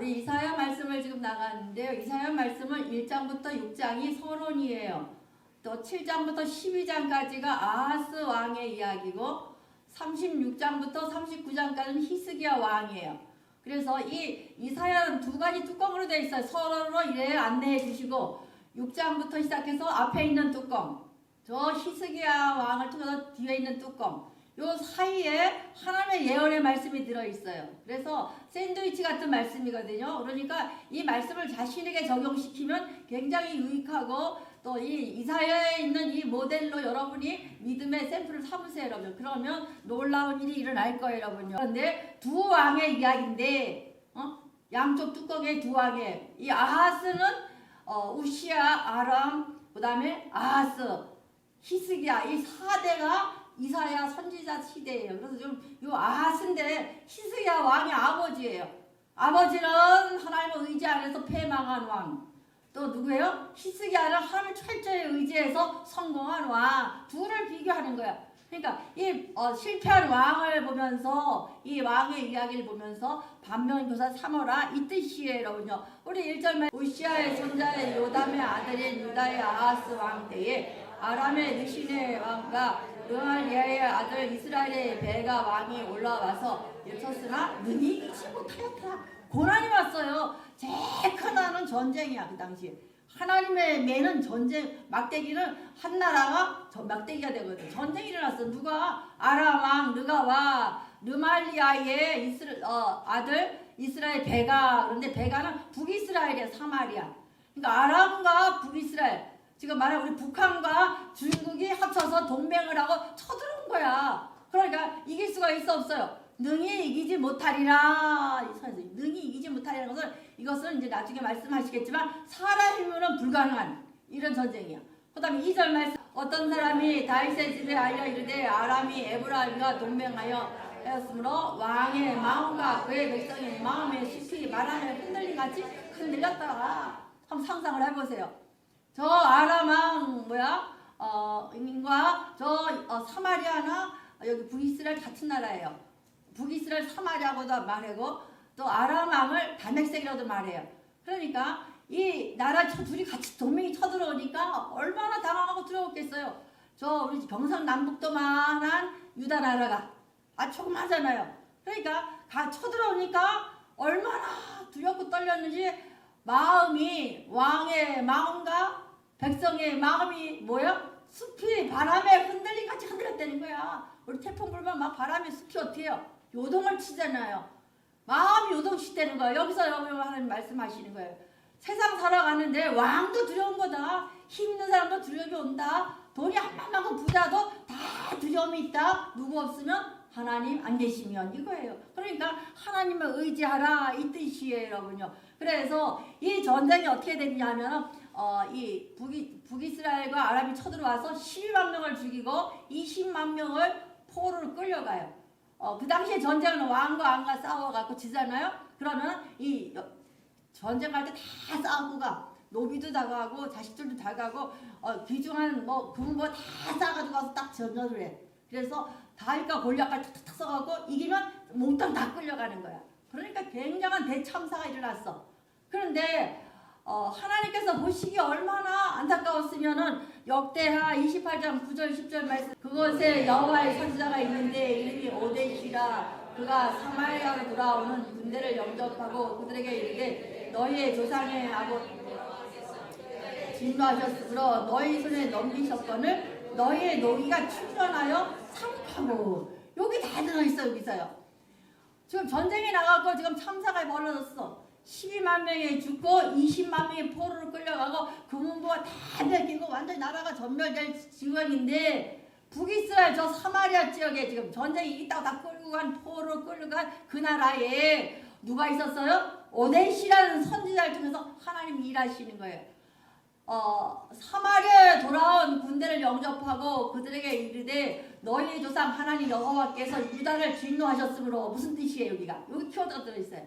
우리 이사야 말씀을 지금 나갔는데요. 이사야 말씀은 1장부터 6장이 서론이에요. 또 7장부터 12장까지가 아하스 왕의 이야기고 36장부터 39장까지는 히스기야 왕이에요. 그래서 이 이사야는 두 가지 뚜껑으로 되어 있어요. 서론으로 이래 안내해 주시고 6장부터 시작해서 앞에 있는 뚜껑, 저 히스기야 왕을 통해서 뒤에 있는 뚜껑, 요 사이에 하나님의 예언의 말씀이 들어 있어요. 그래서 샌드위치 같은 말씀이거든요. 그러니까 이 말씀을 자신에게 적용시키면 굉장히 유익하고 또 이 이사야에 있는 이 모델로 여러분이 믿음의 샘플을 삼으세요, 여러분. 그러면 놀라운 일이 일어날 거예요, 여러분요. 그런데 두 왕의 이야기인데, 어? 양쪽 뚜껑에 두 왕의 이 아하스는 어, 우시아, 아람, 그 다음에 아하스, 히스기야 이 4대가 이사야 선지자 시대예요. 그래서 좀요 아하스인데 히스기야 왕의 아버지예요. 아버지는 하나님을 의지 안에서 패망한 왕. 또 누구예요? 히스기야는 하나님을 철저히 의지해서 성공한 왕. 둘을 비교하는 거야. 그러니까 이 어, 실패한 왕을 보면서 이 왕의 이야기를 보면서 반면교사 삼어라 이 뜻이에요. 우리 1절만 우시아의 손자의 요담의 아들인 유다의 아하스 왕 때에 아람의 느신의 왕과 르말리아의 아들 이스라엘의 배가 왕이 올라와서 일쳤으나 능히 이기지 못하였다. 고난이 왔어요. 제일 큰 나는 전쟁이야 그 당시에. 하나님의 매는 전쟁 막대기는 한 나라가 저 막대기가 되거든. 전쟁이 일어났어. 누가 아람 왕 느가 와 르말리아의 이스라 어, 아들 이스라엘 베가 그런데 베가는 북이스라엘이야 사마리아. 그러니까 아람과 북이스라엘 지금 말하는 우리 북한과 중국이 합쳐서 동맹을 하고 쳐들어온 거야. 그러니까 이길 수가 있어 없어요. 능히 이기지 못하리라. 능히 이기지 못하리라는 것은 이것은 이제 나중에 말씀하시겠지만 사람 힘으로는 불가능한 이런 전쟁이야. 그 다음에 2절 말씀 어떤 사람이 다윗의 집에 알려 이르되 아람이 에브라임과 동맹하여 하였으므로 왕의 마음과 그의 백성의 마음에 숲이 말하며 흔들리 같이 흔들렸다가 한번 상상을 해보세요. 저 아람왕 뭐야 어 인과 저 어, 사마리아나 여기 북이스라엘 같은 나라예요. 북이스라엘 사마리아고도 말하고 또 아람왕을 다맥색이라도 말해요. 그러니까 이 나라 저 둘이 같이 동맹이 쳐들어오니까 얼마나 당황하고 두려웠겠어요. 저 우리 경상남북도만한 유다 나라가 아 조그마잖아요. 그러니까 가 쳐들어오니까 얼마나 두렵고 떨렸는지 마음이 왕의 마음과 백성의 마음이 뭐야? 숲이 바람에 흔들림 같이 흔들렸다는 거야. 우리 태풍 불면 막 바람에 숲이 어떻게 해요? 요동을 치잖아요. 마음이 요동치되는 거야. 여기서 하나님 말씀하시는 거예요. 세상 살아가는데 왕도 두려운 거다. 힘 있는 사람도 두려움이 온다. 돈이 한만큼 부자도 다 두려움이 있다. 누구 없으면 하나님 안 계시면 이거예요. 그러니까 하나님을 의지하라 이 뜻이에요, 여러분요. 그래서 이 전쟁이 어떻게 됐냐면 어, 이 북이, 북이스라엘과 아람이 쳐들어와서 12만 명을 죽이고 20만 명을 포로로 끌려가요. 어, 그 당시에 전쟁은 왕과 왕과 싸워갖고 지잖아요. 그러면 이 여- 전쟁할 때 다 싸우고 가. 노비도 다 가고 자식들도 다 가고 어, 귀중한 뭐 금고 다 싸가지고 가서 딱 전전을 해. 그래서 다윗과 골리앗까지 탁탁 써갖고 이기면 몽땅 다 끌려가는 거야. 그러니까 굉장한 대참사가 일어났어. 그런데 어, 하나님께서 보시기 얼마나 안타까웠으면은 역대하 28장 9절 10절 말씀 그곳에 여호와의 선지자가 있는데 이름이 오데시라. 그가 사마리아로 돌아오는 군대를 영접하고 그들에게 이르되 너희의 조상의 아버 진노하셨으므로 너희 손에 넘기셨거늘 너희의 노기가 충전하여 상하고. 여기 다 들어있어 여기서요. 지금 전쟁이 나가고 지금 참사가 벌어졌어 12만 명이 죽고 20만 명이 포로로 끌려가고 금은부가 다 뺏기고 완전히 나라가 전멸될 지경인데 북이스라엘 저 사마리아 지역에 지금 전쟁이 있다고 다 끌고 간 포로로 끌려간 그 나라에 누가 있었어요? 오데시라는 선지자를 통해서 하나님이 일하시는 거예요. 어, 사마리아에 돌아온 군대를 영접하고 그들에게 이르되 너희 조상 하나님 여호와께서 유다를 진노하셨으므로 무슨 뜻이에요 여기가 여기 키워드가 들어있어요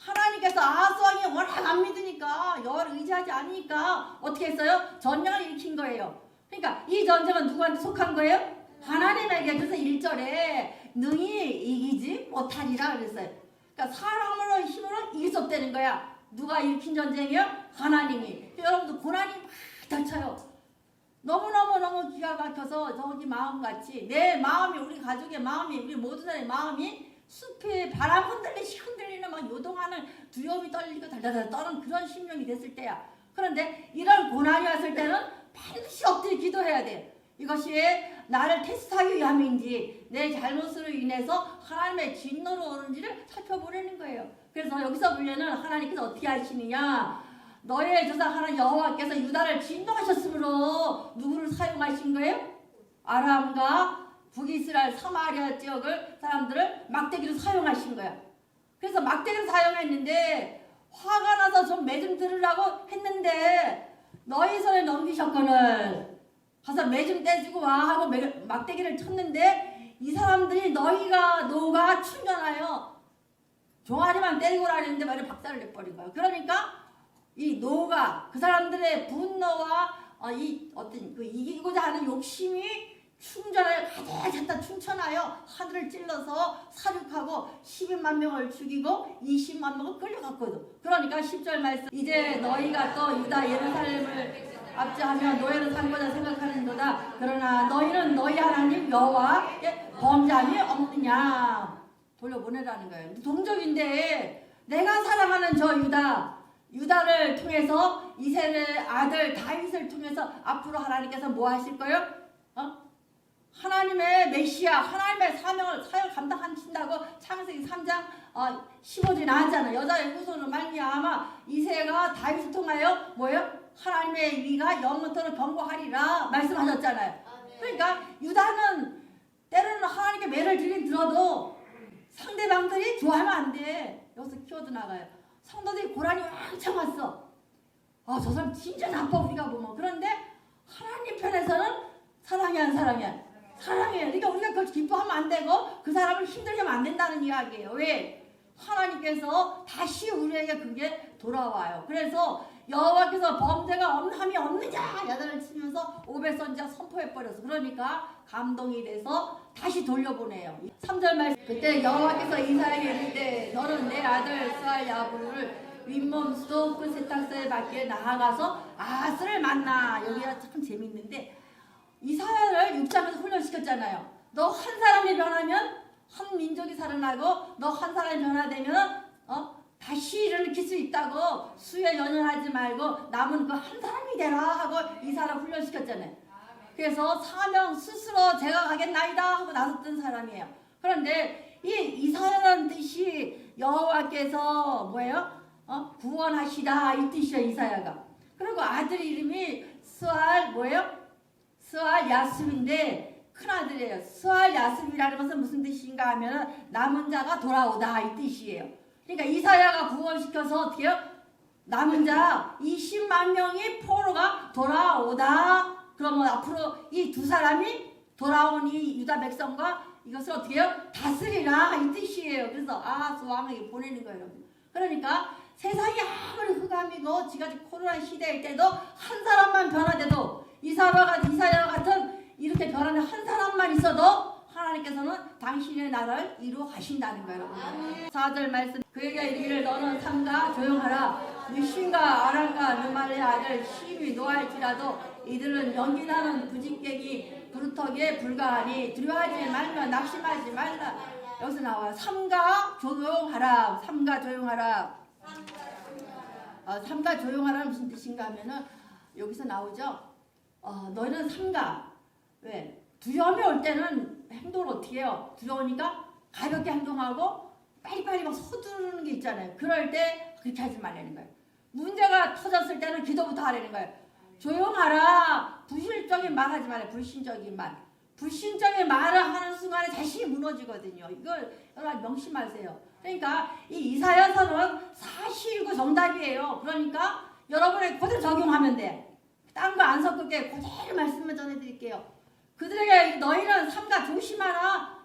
하나님께서 아하스 왕이 워낙 안 믿으니까 여호와를 의지하지 않으니까 어떻게 했어요 전쟁을 일으킨 거예요 그러니까 이 전쟁은 누구한테 속한 거예요 하나님에게 그래서 1절에 능히 이기지 못하리라 그랬어요 그러니까 사람으로 힘으로 이길 수 없다는 거야. 누가 일으킨 전쟁이요? 하나님이. 여러분들 고난이 막 닥쳐요. 너무너무 너무 기가 막혀서 저기 마음같이 내 마음이 우리 가족의 마음이 우리 모두들의 마음이 숲에 바람 흔들리시 흔들리는 막 요동하는 두려움이 떨리고 달달달 떠는 그런 심령이 됐을 때야. 그런데 이런 고난이 왔을 때는 반드시 엎드려 기도해야 돼. 이것이 나를 테스트하기 위함인지 내 잘못으로 인해서 하나님의 진노로 오는지를 살펴보려는 거예요. 그래서 여기서 보면은 하나님께서 어떻게 하시느냐? 너의 조상 하나님 여호와께서 유다를 진노하셨으므로 누구를 사용하신 거예요? 아람과 북이스라엘 사마리아 지역을 사람들을 막대기로 사용하신 거야. 그래서 막대기를 사용했는데 화가 나서 좀 매좀 들으라고 했는데 너희 손에 넘기셨거늘 가서 매좀 떼주고 와 하고 매, 막대기를 쳤는데 이 사람들이 너희가 노가 충전하여 종아리만 때리고 라는데 말을 박살을 내버린 거야. 그러니까 이 노가 그 사람들의 분노와 어, 이 어떤 그 이기고자 하는 욕심이 충전하여 가득 찼다 충천하여 하늘을 찔러서 사륙하고 12만 명을 죽이고 20만 명을 끌려갔거든. 그러니까 10절 말씀 이제 너희가 또 유다 예루살렘을 압제하며 노예로 산거다 생각하는도다. 그러나 너희는 너희 하나님 여호와의 범죄함이 없느냐 돌려보내라는 거예요. 동족인데 내가 사랑하는 저 유다 유다를 통해서 이세의 아들 다윗을 통해서 앞으로 하나님께서 뭐 하실 거예요? 어? 하나님의 메시아, 하나님의 사명을 사역 감당하신다고 창세기 3장 어, 15절에 나왔잖아요. 여자의 후손으로 말미암아 이세가 다윗을 통하여 뭐예요? 하나님의 위가 영원토록 경고하리라 말씀하셨잖아요. 그러니까 유다는 때로는 하나님께 매를 들긴 들어도 상대방들이 좋아하면 안 돼. 여기서 키워드 나가요. 성도들이 고란이 왕창 왔어. 아, 저 사람 진짜 나빠 우리가 보면. 그런데 하나님 편에서는 사랑해 안 사랑해? 사랑해. 그러니까 우리가 그걸 기뻐하면 안 되고 그 사람을 힘들게 하면 안 된다는 이야기예요. 왜? 하나님께서 다시 우리에게 그게 돌아와요. 그래서 여호와께서 범죄가 없함이 없느냐 야단을 치면서 오백선지자 선포해 버렸어. 그러니까 감동이 돼서 다시 돌려보내요. 3절 말씀 그때 여호와께서 이사에게 이르되 너는 내 아들 스알 야부를 윗몸 수도 그 세탁소에 밖에 나아가서 아스를 만나 여기가 참 재밌는데 이사야를 육장에서 훈련시켰잖아요. 너 한 사람이 변하면 한 민족이 살아나고 너 한 사람이 변화되면 어 다시 일으킬 수 있다고 수에 연연하지 말고 남은 그 한 사람이 되라 하고 이사를 훈련시켰잖아요. 그래서 사명 스스로 제가 가겠나이다 하고 나섰던 사람이에요. 그런데 이 이사야라는 뜻이 여호와께서 뭐예요? 어? 구원하시다 이 뜻이야 이사야가. 그리고 아들 이름이 스알 뭐예요? 스알 야습인데 큰 아들이에요. 스알 야습이라는 것은 무슨 뜻인가 하면 남은 자가 돌아오다 이 뜻이에요. 그러니까 이사야가 구원시켜서 어떻게요? 남은 자 20만 명이 포로가 돌아오다. 그러면 앞으로 이 두 사람이 돌아온 이 유다 백성과 이것을 어떻게 해요? 다스리라 이 뜻이에요. 그래서 아하스 왕에게 보내는 거예요. 그러니까 세상이 아무리 흑암이고 지금까지 코로나 시대일 때도 한 사람만 변화돼도 이사야가 이사야 같은 이렇게 변하는 한 사람만 있어도 하나님께서는 당신의 나라를 이루어 가신다는 거예요. 4절 말씀. 그에게 이르기를 너는 삼가 조용하라. 느신과 아랑과 느말의 아들 시비 노할지라도 이들은 연기나는 부직객이 부르터기에 불과하니 두려워하지 말며 낙심하지 말라. 여기서 나와요. 삼가 조용하라. 삼가 조용하라. 어, 삼가 조용하라 무슨 뜻인가 하면은 여기서 나오죠 어, 너희는 삼가 왜 두려움이 올 때는 행동을 어떻게 해요 두려우니까 가볍게 행동하고 빨리빨리 막 서두르는 게 있잖아요 그럴 때 그렇게 하지 말라는 거예요 문제가 터졌을 때는 기도부터 하라는 거예요 조용하라. 부실적인 말 하지 말아요. 불신적인 말. 불신적인 말을 하는 순간에 자신이 무너지거든요. 이걸 여러분 명심하세요. 그러니까 이 이사야서는 사실이고 정답이에요. 그러니까 여러분이 그대로 적용하면 돼. 딴 거 안 섞을게 그대로 말씀을 전해드릴게요. 그들에게 너희는 삼가 조심하라.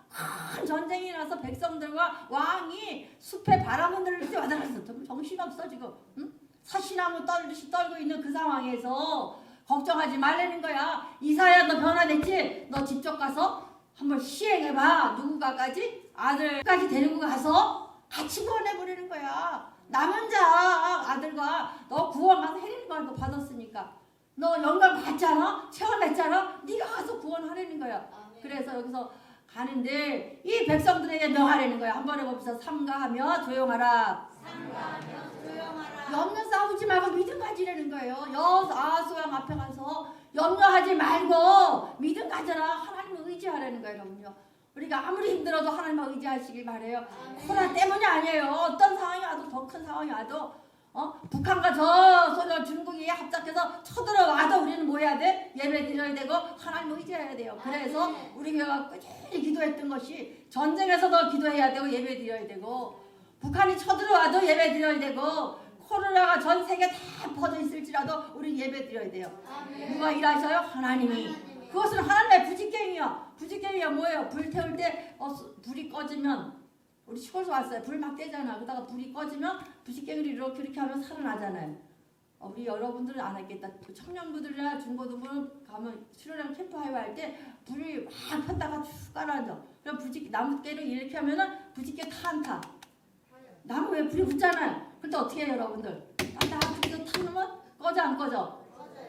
큰 전쟁이 나서 백성들과 왕이 숲에 바람 흔들릴 때 와달았어. 정신없어 지금. 응? 사시나무 떨듯이 떨고 있는 그 상황에서 걱정하지 말라는 거야. 이사야 너 변화됐지? 너 직접 가서 한번 시행해봐. 누구가까지? 아들까지 데리고 가서 같이 구원해 버리는 거야. 남은 자 아들과 너 구원 가서 해리는. 너 받았으니까. 너 영광 받잖아. 체험했잖아. 네가 가서 구원하라는 거야. 그래서 여기서 가는데 이 백성들에게 명하라는 거야. 한번 해봅시다. 삼가하며 조용하라. 염려 싸우지 말고 믿음 가지라는 거예요. 여 아수양 앞에 가서 염려하지 말고 믿음 가져라. 하나님을 의지하라는 거예요, 여러분요. 우리가 아무리 힘들어도 하나님을 의지하시길 바래요. 코로나 때문이 아니에요. 어떤 상황이 와도 더 큰 상황이 와도 어? 북한과 저 소련 중국이 합작해서 쳐들어와도 우리는 뭐 해야 돼? 예배 드려야 되고 하나님을 의지해야 돼요. 그래서 우리가 꾸준히 기도했던 것이 전쟁에서도 기도해야 되고 예배 드려야 되고 북한이 쳐들어와도 예배 드려야 되고 코로나가 전 세계 다 퍼져 있을지라도 우리 예배 드려야 돼요. 누가 일하셔요? 하나님이. 그것은 하나님의 부지깽이야. 부지깽이가 뭐예요? 불 태울 때 어, 수- 불이 꺼지면 우리 시골에서 왔어요. 불 막 떼잖아. 그러다가 불이 꺼지면 부지깽이를 이렇게 이렇게 하면 살아나잖아요. 어, 우리 여러분들은 안 했겠다. 청년부들이나 중고등부 가면 수련회 캠프하이 할때 불이 막 폈다가 쭉 가라앉아. 그럼 부지 나무깨를 이렇게 하면은 부지깨 타안 타. 나무 왜 불이 붙잖아요. 근데 어떻게 해요, 여러분들? 나 불이 타면 꺼져 안 꺼져?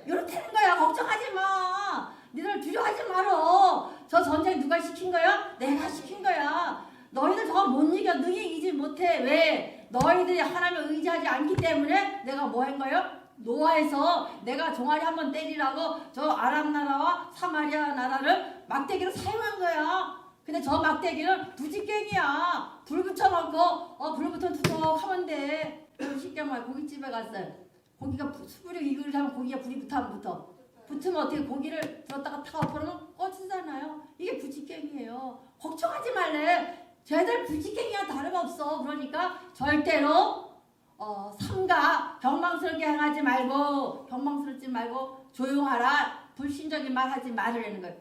이렇게 되는 거야. 걱정하지 마. 니들 두려워하지 말어. 저 전쟁 누가 시킨 거야? 내가 시킨 거야. 너희들 저거 못 이겨. 능히 이기지 못해. 왜? 너희들이 하나님을 의지하지 않기 때문에 내가 뭐 한 거예요? 노아에서 내가 종아리 한번 때리라고 저 아람 나라와 사마리아 나라를 막대기로 사용한 거야. 근데 저 막대기는 부지깽이야. 불 붙여놓고 어 불부터 투둑 하면 돼. 쉽게 말해 고깃집에 갔어요. 고기가 부- 수분이 익을 하면 고기가 불이 안 붙어? 붙으면 어떻게 고기를 들었다가 타고 버리면 꺼지잖아요. 이게 부지깽이에요. 걱정하지 말래. 쟤들 부지깽이와 다름없어. 그러니까 절대로 어, 삼가 경망스럽게 행하지 말고 경망스럽지 말고 조용하라. 불신적인 말 하지 말으라는 거예요.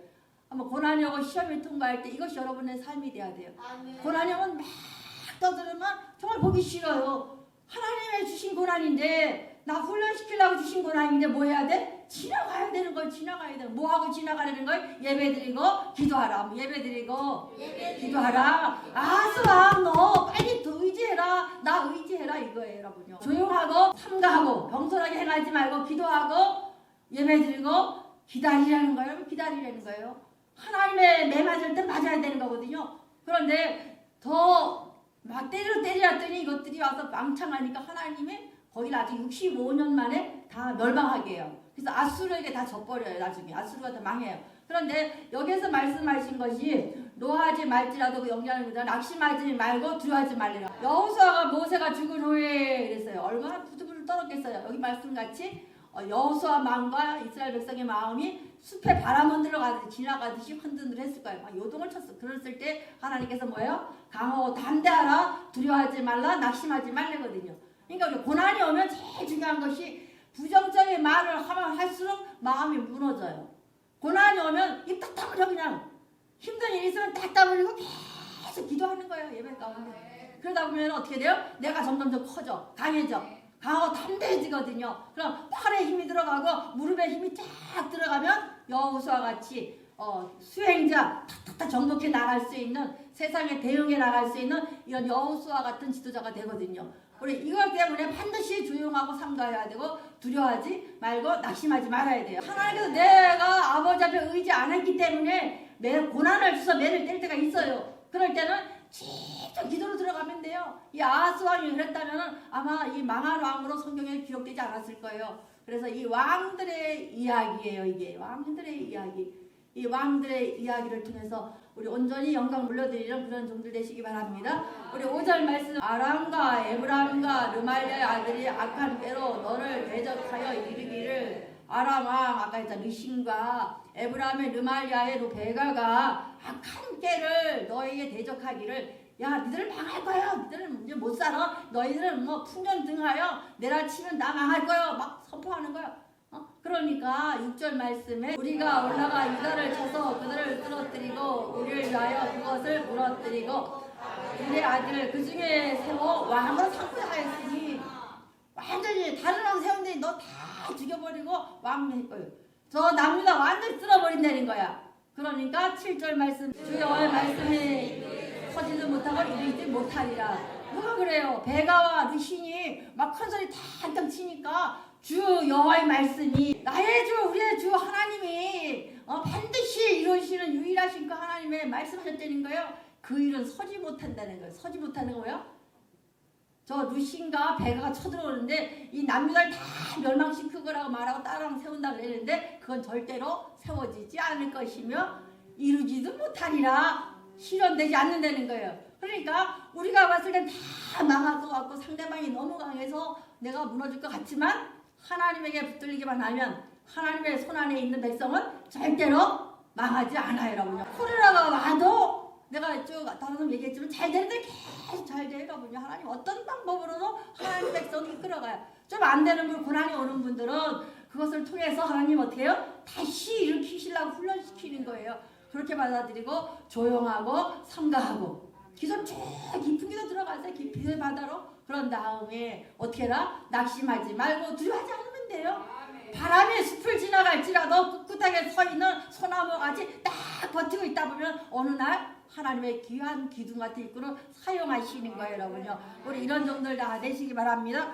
한번 고난이 오고 시험을 통과할 때 이것이 여러분의 삶이 돼야 돼요. 고난이 오면 막 떠들으면 정말 보기 싫어요. 하나님의 주신 고난인데 나 훈련시키려고 주신 고난인데 뭐 해야 돼? 지나가야 되는 걸 지나가야 돼. 뭐 하고 지나가려는 걸 예배드리고 기도하라. 예배드리고 기도하라. 아스왕 너 빨리 더 의지해라. 나 의지해라 이거예요, 여러분요. 조용하고 삼가하고 겸손하게 행하지 말고 기도하고 예배드리고 기다리라는 거예요. 여러분 기다리라는 거예요. 하나님의 매 맞을 때 맞아야 되는 거거든요. 그런데 더 막 때려 때리랬더니 이것들이 와서 망창하니까 하나님이 거기를 아직 65년 만에 다 멸망하게 해요. 그래서 아수르에게 다 져버려요. 나중에 아수르가 다 망해요. 그런데 여기서 말씀하신 것이 노하지 말지라도 그 영리하는 거다. 낙심하지 말고 두려워하지 말리라. 여호수아가 모세가 죽은 후에 그랬어요. 얼마나 부들부들 떨었겠어요. 여기 말씀같이 어, 여호수아 마음과 이스라엘 백성의 마음이 숲에 바람 흔들어 가듯이 지나가듯이 흔들흔들 했을 거예요. 막 요동을 쳤어. 그랬을 때 하나님께서 뭐예요? 강하고 담대하라, 두려워하지 말라, 낙심하지 말래거든요. 그러니까 고난이 오면 제일 중요한 것이 부정적인 말을 하면 할수록 마음이 무너져요. 고난이 오면 입 딱 다물어 그냥 힘든 일 있으면 딱 다물고 계속 기도하는 거예요 예배 가운데. 그러다 보면 어떻게 돼요? 내가 점점 더 커져, 강해져. 강하고 담대해지거든요. 그럼 팔에 힘이 들어가고 무릎에 힘이 쫙 들어가면 여우수와 같이 어, 수행자 탁탁탁 정복해 나갈 수 있는 세상에 대응해 나갈 수 있는 이런 여우수와 같은 지도자가 되거든요. 우리 이것 때문에 반드시 조용하고 삼가해야 되고 두려워하지 말고 낙심하지 말아야 돼요. 하나님께서 내가 아버지 앞에 의지 안 했기 때문에 매 고난을 주서 매를 뗄 때가 있어요. 그럴 때는 진짜 기도로 들어가면 돼요. 이 아하스 왕이 그랬다면 아마 이 망한 왕으로 성경에 기록되지 않았을 거예요. 그래서 이 왕들의 이야기예요. 이게 왕들의 이야기. 이 왕들의 이야기를 통해서 우리 온전히 영광 물려드리는 그런 종들 되시기 바랍니다. 우리 5절 말씀 아람과 에브람과 르말리아의 아들이 악한 때로 너를 대적하여 이르기를 아람 왕 아까 했잖아 리신과 에브람의 르말리아의 베가가 악한 깨를 너에게 대적하기를 야 니들은 망할 거야. 니들은 이제 못 살아. 너희들은 뭐 풍년 등하여 내라 치면 나 망할 거야. 막 선포하는 거야 어? 그러니까 6절 말씀에 우리가 올라가 유다를 쳐서 그들을 쓰러뜨리고 우리를 위하여 그것을 무너뜨리고 우리의 아들 그 중에 세워 왕으로 상대하였으니 완전히 다른 왕 세운데 너 다 죽여버리고 왕할 거예요 저 남유다 완전히 쓸어버린다는 거야 그러니까 7절 말씀 주여의 말씀이 서지도 못하고 이르지 못하리라 누가 그래요? 베가와 르신이 막 큰 소리 탕탕 치니까 주 여호와의 말씀이 나의 주 우리의 주 하나님이 어, 반드시 이루시는 유일하신 그 하나님의 말씀하셨다는 거예요. 그 일은 서지 못한다는 거예요. 서지 못하는 거예요. 저 루신과 베가가 쳐들어오는데 이 남유다를 다 멸망시킬 거라고 말하고 따라랑 세운다 그랬는데 그건 절대로 세워지지 않을 것이며 이루지도 못하리라 실현되지 않는다는 거예요. 그러니까 우리가 봤을 땐 다 망할 것 같고 상대방이 너무 강해서 내가 무너질 것 같지만 하나님에게 붙들리기만 하면 하나님의 손 안에 있는 백성은 절대로 망하지 않아요, 여러분요. 코로나가 와도 내가 쭉 다른 번 얘기했지만 잘 되는데 계속 잘 돼요, 여러분요. 하나님 어떤 방법으로도 하나님 백성을 이끌어가요. 좀 안 되는 분, 고난이 오는 분들은 그것을 통해서 하나님 어떻게 해요? 다시 일으키시려고 훈련시키는 거예요. 그렇게 받아들이고 조용하고 삼가하고 기도 쭉 깊은 기도 들어가세요. 깊이 바다로 그런 다음에 어떻게 해라? 낙심하지 말고 두려워하지 않으면 돼요. 바람이 숲을 지나갈지라도 꿋꿋하게 서 있는 소나무 같이 딱 버티고 있다 보면 어느 날 하나님의 귀한 기둥 같은 이끌어 사용하시는 거예요, 여러분요. 우리 이런 정도를 다 되시기 바랍니다.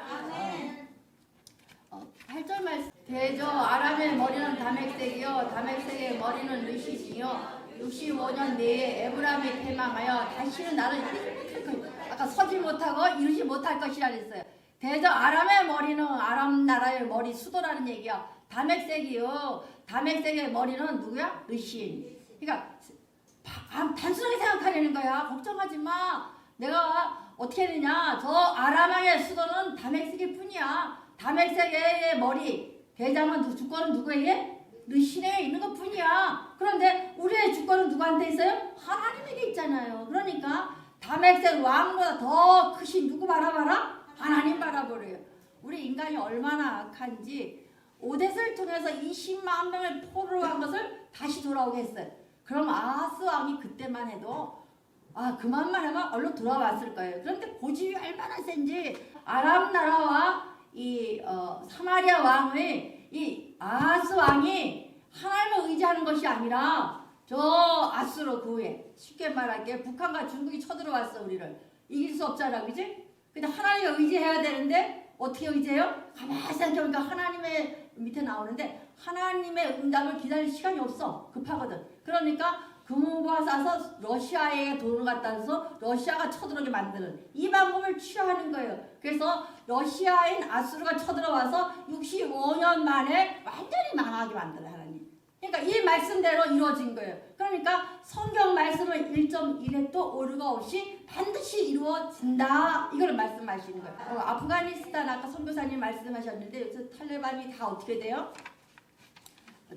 어, 8절 말씀 대저 아람의 머리는 다맥색이요 다맥색의 머리는 르시시요 65년 내에 에브라임이 패망하여 다시는 나를 일으킬 것 아까 서지 못하고 이루지 못할 것이라 그랬어요. 대저 아람의 머리는 아람 나라의 머리 수도라는 얘기야. 다맥색이요. 다맥색의 머리는 누구야? 르신. 그러니까 바- 아, 단순하게 생각하려는 거야. 걱정하지 마. 내가 어떻게 되냐? 저 아람왕의 수도는 다맥색일 뿐이야. 다맥색의 머리. 대장은 두- 주권은 누구에게? 르신에 있는 것 뿐이야. 그런데 우리의 주권은 누구한테 있어요? 하나님에게 있잖아요. 그러니까 다맥색 왕보다 더 크신 누구 바라봐라? 하나님 바라보래요 우리 인간이 얼마나 악한지 오데스를 통해서 20만 명을 포로로 한 것을 다시 돌아오게 했어요 그럼 아하스 왕이 그때만 해도 아 그만만 하면 얼른 돌아왔을 거예요. 그런데 고집이 얼마나 센지 아람 나라와 이 어, 사마리아 왕의 이 아하스 왕이 하나님을 의지하는 것이 아니라 저 아수로 그 후에 쉽게 말할게 북한과 중국이 쳐들어왔어 우리를 이길 수 없잖아 그지? 근데 하나님을 의지해야 되는데 어떻게 의지해요? 가만히 생각해보니까 하나님의 밑에 나오는데 하나님의 응답을 기다릴 시간이 없어 급하거든 그러니까 금호가 싸서 러시아에 돈을 갖다 줘서 러시아가 쳐들어오게 만드는 이 방법을 취하는 거예요. 그래서 러시아인 아수르가 쳐들어와서 65년 만에 완전히 망하게. 하나님. 그러니까 이 말씀대로 이루어진 거예요. 그러니까 성경 말씀은 1.1획도 오류가 없이 반드시 이루어진다. 이걸 말씀하시는 거예요. 어, 아프가니스탄 아까 선교사님 말씀하셨는데 요새 탈레반이 다 어떻게 돼요?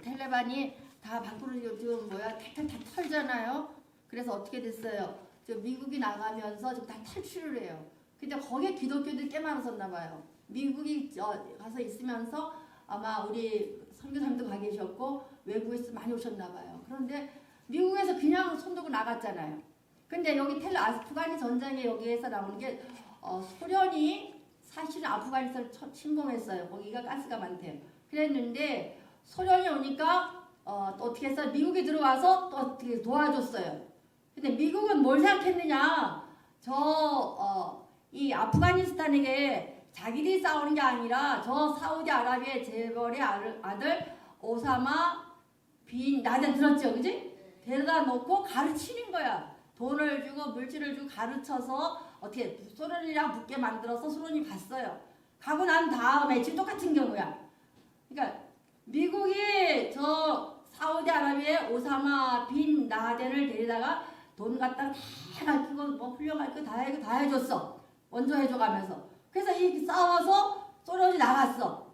탈레반이 다 밖으로 지금 뭐야 탈탈 다 털잖아요. 그래서 어떻게 됐어요? 저 미국이 나가면서 지금 다 탈출을 해요. 근데 거기에 기독교들이 꽤 많았었나 봐요. 미국이 어, 가서 있으면서 아마 우리 선교사님도 가 계셨고 외국에서 많이 오셨나 봐요. 그런데 미국에서 그냥 손들고 나갔잖아요. 근데 여기 텔 아프가니 전쟁에 여기에서 나오는 게 어, 소련이 사실은 아프가니스탄을 쳐- 침공했어요. 거기가 가스가 많대요. 그랬는데 소련이 오니까 어, 또 어떻게 해서 미국이 들어와서 또 어떻게 도와줬어요. 근데 미국은 뭘 생각했느냐? 저, 어, 이 아프가니스탄에게 자기들이 싸우는 게 아니라 저 사우디아라비아 재벌의 아들 오사마 빈 나한테 들었죠, 그지? 데려다 놓고 가르치는 거야. 돈을 주고 물질을 주고 가르쳐서 어떻게 소련이랑 붙게 만들어서 소련이 갔어요. 가고 난 다음에 지금 똑같은 경우야. 그러니까 미국이 저 사우디아라비아의 오사마 빈 라덴을 데리다가 돈 갖다가 다 가르치고 뭐 훈련할 거다 해고 다 해줬어. 먼저 해줘가면서. 그래서 이 싸워서 소련이 나갔어.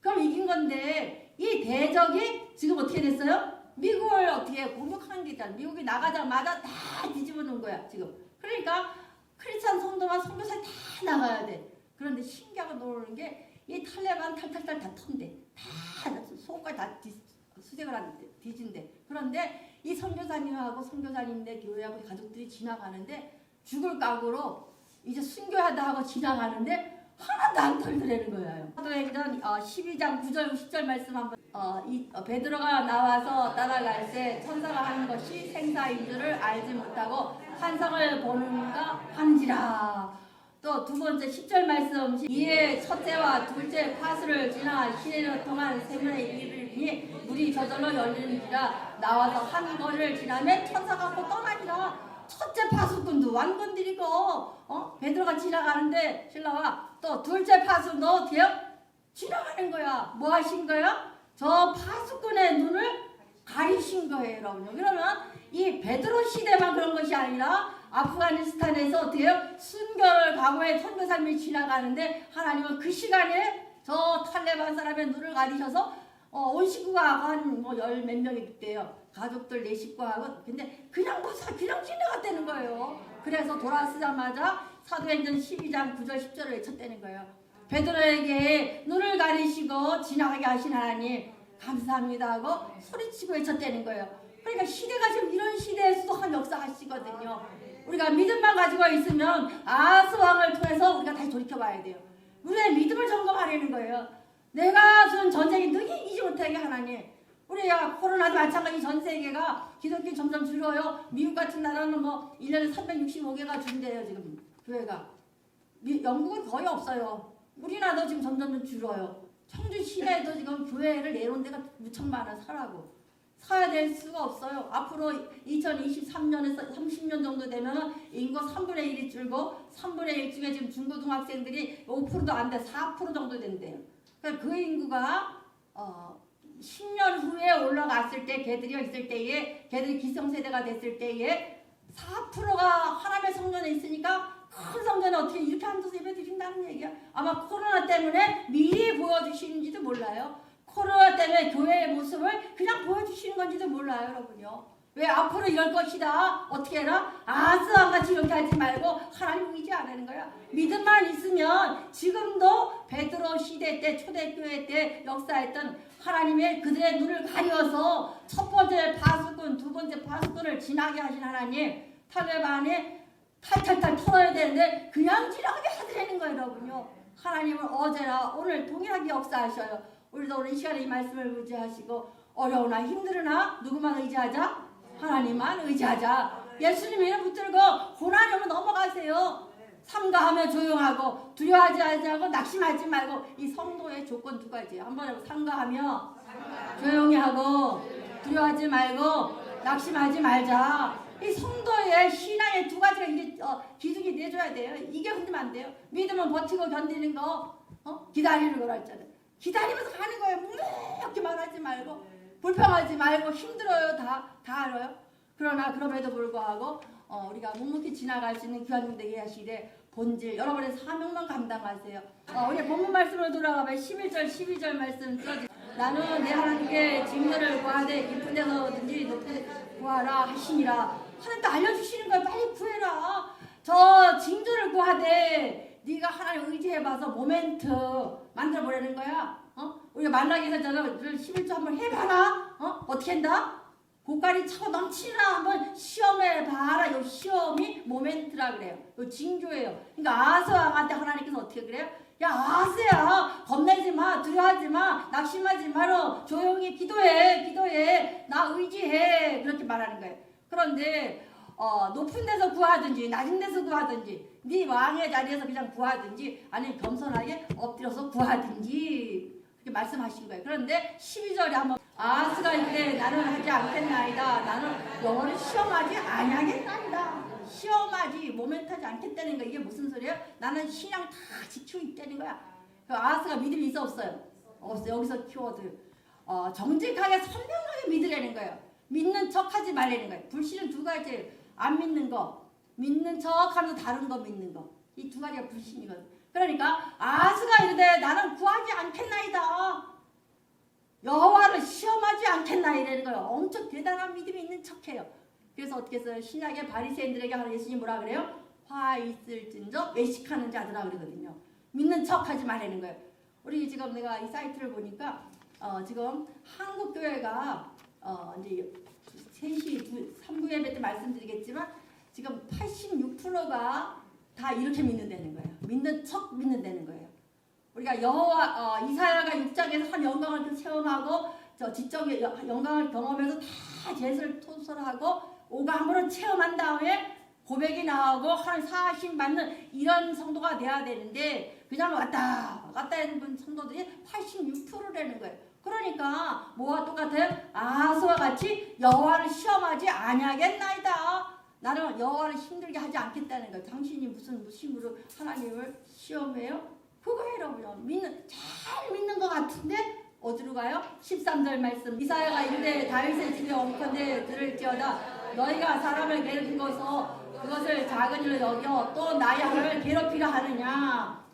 그럼 이긴 건데 이 대적이 지금 어떻게 됐어요? 미국을 어떻게 공격하는 게 있잖아. 미국이 나가자마자 다 뒤집어 놓은 거야 지금. 그러니까 크리스찬 성도만 선교사 다 나가야 돼. 그런데 신기하게 노는 게 이 탈레반 탈탈탈 다 턴대. 다 속까지 다 뒤, 수색을 하는데 뒤진대. 그런데 이 선교사님하고 선교사님네 교회하고 가족들이 지나가는데 죽을 각오로 이제 순교하다 하고 지나가는데 하나도 안 털더라는 거예요. 사도행전 어, 12장 9절 10절 말씀 한번 어, 이, 어, 베드로가 나와서 따라갈 때 천사가 하는 것이 생사인 줄을 알지 못하고 환상을 보는가? 한지라. 또두 번째 10절 말씀 이에 첫째와 둘째 파수를 지나 시내를 통한 세문의 이르니 물이 저절로 열리니라 나와서 한 거리를 지나면 천사가 곧 떠나니라 첫째 파수꾼도 왕건들이고 어? 베드로가 지나가는데 신라와 또 둘째 파수도 어때요? 지나가는 거야 뭐 하신 거야? 저 파수꾼의 눈을 가리신 거예요 여러분 그러면 이 베드로 시대만 그런 것이 아니라 아프가니스탄에서 어때요? 순결 과거의 선교 삶이 지나가는데 하나님은 그 시간에 저 탈레반 사람의 눈을 가리셔서 어, 온 식구가 한뭐열 몇 명이 됐대요. 가족들 네 식구하고 근데 그냥 뭐 사- 그냥 지나갔다는 거예요. 그래서 돌아서자마자 사도행전 12장 9절 10절을 외쳤다는 거예요. 베드로에게 눈을 가리시고 지나가게 하신 하나님 감사합니다 하고 소리치고 외쳤다는 거예요. 그러니까 시대가 지금 이런 시대에서도 한 역사하시거든요. 우리가 믿음만 가지고 있으면 아스 왕을 통해서 우리가 다시 돌이켜봐야 돼요. 우리의 믿음을 점검하려는 거예요. 내가 준 전쟁이 능히 이기지 못하게 하나님. 우리가 코로나도 마찬가지 전 세계가 기독교 점점 줄어요. 미국 같은 나라는 뭐 1년에 365개가 준대요 지금 교회가. 미, 영국은 거의 없어요. 우리나라도 지금 점점 좀 줄어요. 청주 시내에도 지금 교회를 내놓은 데가 무척 많아 서라고. 사야 될 수가 없어요. 앞으로 2023년에서 30년 정도 되면 인구 3분의 1이 줄고 3분의 1 중에 지금 중고등학생들이 5%도 안 돼, 4% 정도 된대요. 그러니까 그 인구가 어, 10년 후에 올라갔을 때, 걔들이 있을 때에, 걔들이 기성세대가 됐을 때에 4%가 하나님의 성전에 있으니까 큰 성전에 어떻게 이렇게 앉아서 예배 드린다는 얘기야. 아마 코로나 때문에 미리 보여주시는지도 몰라요. 코로나 때문에 교회의 모습을 그냥 보여주시는 건지도 몰라요, 여러분요. 왜 앞으로 이럴 것이다. 어떻게 해라? 아스왕 같이 이렇게 하지 말고 하나님 안 하는 거야. 믿음만 있으면 지금도 베드로 시대 때 초대교회 때 역사했던 하나님의 그들의 눈을 가려서 첫 번째 파수꾼, 두 번째 파수꾼을 지나게 하신 하나님 탈레반에 탈탈탈 털어야 되는데 그냥 지나가게 하더라는 거예요, 여러분요. 하나님은 어제나 오늘 동일하게 역사하셔요. 우리도 오늘 이 시간에 이 말씀을 의지하시고 어려우나 힘들으나 누구만 의지하자? 하나님만 의지하자. 예수님 이름 붙들고 오면 넘어가세요. 삼가하며 조용하고 두려워하지 않고 낙심하지 말고 이 성도의 조건 두 가지. 한번 해보 삼가하며 조용히 하고 두려워하지 말고 낙심하지 말자. 이 성도의 신앙의 두 가지가 이게 어, 기둥이 내줘야 돼요. 이게 흔들면 안 돼요. 믿으면 버티고 견디는 거, 어? 기다리는 거라 했잖아요. 기다리면서 가는 거예요. 무섭게 말하지 말고 불평하지 말고 힘들어요. 다, 다 알아요. 그러나 그럼에도 불구하고 어, 우리가 묵묵히 지나갈 수 있는 귀한 되게 하시되 본질 여러분의 사명만 감당하세요. 어, 우리 본문 말씀으로 돌아가면 11절 12절 말씀 써주 나는 내 하나님께 징조를 구하되 깊은 데서든지 높은 데 구하라 하시니라 하나님도 알려주시는 거야 빨리 구해라 저 징조를 구하되 네가 하나님 의지해봐서 모멘트 만들어 보려는 거야 어? 우리가 만나기에서 저는 11조 한번 해봐라 어? 어떻게 한다? 고깔이 차고 넘치나 한번 시험해 봐라. 요 시험이 모멘트라 그래요. 요 징조예요. 그러니까 아스왕한테 하나님께서 어떻게 그래요? 야 아스야 겁내지 마 두려워하지 마 낙심하지 마라 조용히 기도해 기도해 나 의지해 그렇게 말하는 거예요. 그런데 어, 높은 데서 구하든지 낮은 데서 구하든지 네 왕의 자리에서 그냥 구하든지 아니면 겸손하게 엎드려서 구하든지 그렇게 말씀하신 거예요. 그런데 12절에 한번 아스가 이때 나는 하지 않겠나이다. 나는 영어를 시험하지 아니하겠나이다. 시험하지 모멘트하지 않겠다는 거 이게 무슨 소리예요? 나는 신앙 다 지키고 있다는 거야. 그 아스가 믿음이 있어 없어요? 없어. 여기서 키워드 어, 정직하게 선명하게 믿으라는 거예요. 믿는 척하지 말라는 거예요. 불신은 두 가지예요. 안 믿는 거, 믿는 척하면서 다른 거 믿는 거. 이 두 가지가 불신이거든. 그러니까 아스가 이르되 나는 구하지 않겠나이다. 여호와를 시험하지 않겠나 이라는 거예요. 엄청 대단한 믿음이 있는 척해요. 그래서 어떻게 해서 신약의 바리새인들에게 하는 예수님 뭐라 그래요? 화 있을진저 외식하는 자들아 그러거든요. 믿는 척하지 말라는 거예요. 우리 지금 내가 이 사이트를 보니까 어, 지금 한국 교회가 어, 이제 3시 3부 예배 때 말씀드리겠지만 지금 86%가 다 이렇게 믿는다는 거예요. 믿는 척 믿는다는 거예요. 우리가 여호와 어, 이사야가 6장에서 한 영광을 그 체험하고 저 지적의 여- 영광을 경험해서 다 제수를 토설하고 오감으로 체험한 다음에 고백이 나오고 하나님 사심 받는 이런 성도가 돼야 되는데 그냥 왔다 갔다 하는 분 성도들이 86%라는 거예요. 그러니까 뭐와 똑같아요? 아스와 같이 여호와를 시험하지 아니하겠나이다. 나는 여호와를 힘들게 하지 않겠다는 거예요. 당신이 무슨 무심으로 하나님을 시험해요? 그거예요. 믿는 잘 믿는 것 같은데 어디로 가요? 13절 말씀. 이사야가 이르되 다윗의 집에 엉컨대 들을지어다 너희가 사람을 괴롭히고서 그것을 작은 일로 여겨 또 나의 하나님을 괴롭히려 하느냐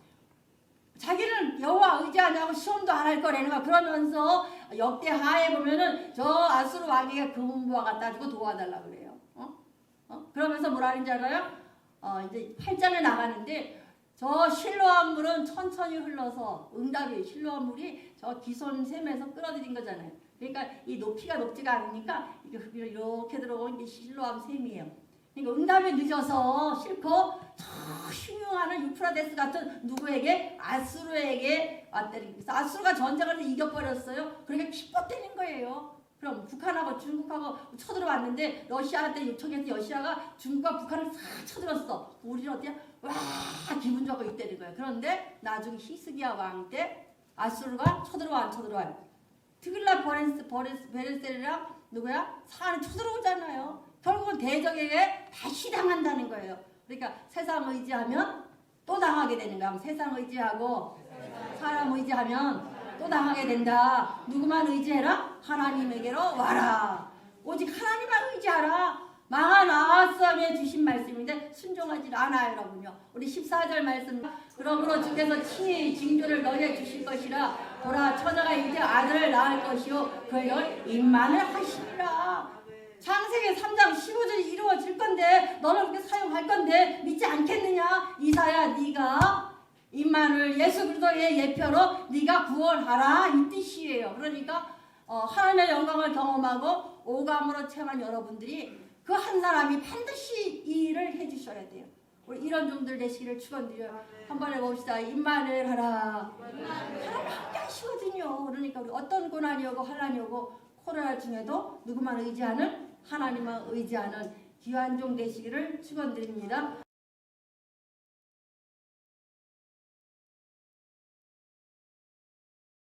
자기는 여호와 의지하냐고 시험도 안 할 거라는. 그러면서 역대 하에 보면은 저 아수르 왕에게 금은부와 갖다 주고 도와달라 그래요. 어? 어? 그러면서 뭐라 하는지 알아요? 어, 이제 8장에 나가는데 저 실로한 물은 천천히 흘러서 응답이 실로한 물이 저 기손 샘에서 끌어들인 거잖아요. 그러니까 이 높이가 높지가 않으니까 이렇게 들어오는 게 실로암 샘이에요. 그러니까 응답이 늦어서 싫고 저 흉흉하는 유프라데스 같은 누구에게 아수르에게 거예요. 아수르가 전쟁을 이겨버렸어요. 그러니까 기뻤다는 거예요. 그럼 북한하고 중국하고 쳐들어왔는데 러시아한테 요청해서 러시아가 중국과 북한을 싹 쳐들었어. 우리는 어때요? 와 기분 좋고 있다는 거예요. 그런데 나중에 히스기야 왕 때 아수르가 쳐들어와 안 쳐들어와요. 트빌라 버렌스 버레스 베레스랑 누구야? 사안이 쳐들어오잖아요. 결국은 대적에게 다시 당한다는 거예요. 그러니까 세상 의지하면 또 당하게 되는 거야. 세상 의지하고 사람 의지하면 또 당하게 된다. 누구만 의지해라? 하나님에게로 와라. 오직 하나님만 의지하라. 망한 아하스함에 주신 말씀인데 순종하지 않아요, 여러분요. 우리 14절 말씀. 그러므로 주께서 친히 징조를 너희에 주실 것이라. 보라, 처자가 이제 아들을 낳을 것이요. 그를 임만을 하시리라. 창세기 3장 15절이 이루어질 건데 너는 그렇게 사용할 건데 믿지 않겠느냐? 이사야 네가 임만을 예수 그리스도의 예표로 네가 구원하라 이 뜻이에요. 그러니까 어, 하나님의 영광을 경험하고 오감으로 체험한 여러분들이 그 한 사람이 반드시 이 일을 해주셔야 돼요. 우리 이런 종들 되시기를 축원드려요. 한번 해봅시다. 임만을 하라. 하나님 함께 하시거든요. 그러니까 우리 어떤 고난이 오고 환란이 오고 코로나 중에도 누구만 의지하는 하나님만 의지하는 귀한 종 되시기를 축원드립니다.